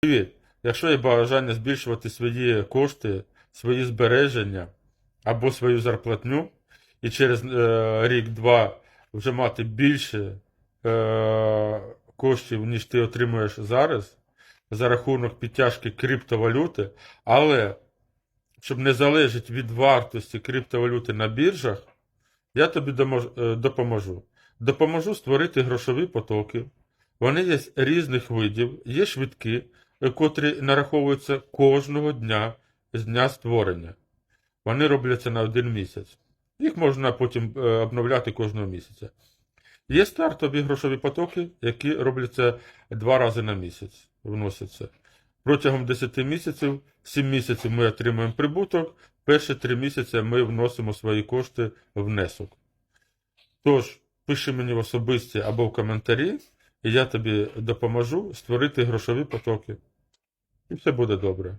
Привіт! Якщо є бажання збільшувати свої кошти, свої збереження або свою зарплатню, і через е, рік-два вже мати більше е, коштів, ніж ти отримуєш зараз, за рахунок підтяжки криптовалюти, але щоб не залежить від вартості криптовалюти на біржах, я тобі е, допоможу. Допоможу створити грошові потоки. Вони є різних видів, є швидкі, котрі нараховуються кожного дня з дня створення. Вони робляться на один місяць. Їх можна потім е, обновляти кожного місяця. Є стартові грошові потоки, які робляться два рази на місяць, вносяться. Протягом 10 місяців, 7 місяців ми отримуємо прибуток, перші 3 місяці ми вносимо свої кошти в внесок. Тож, пиши мені в особисті або в коментарі, і я тобі допоможу створити грошові потоки. І все буде добре.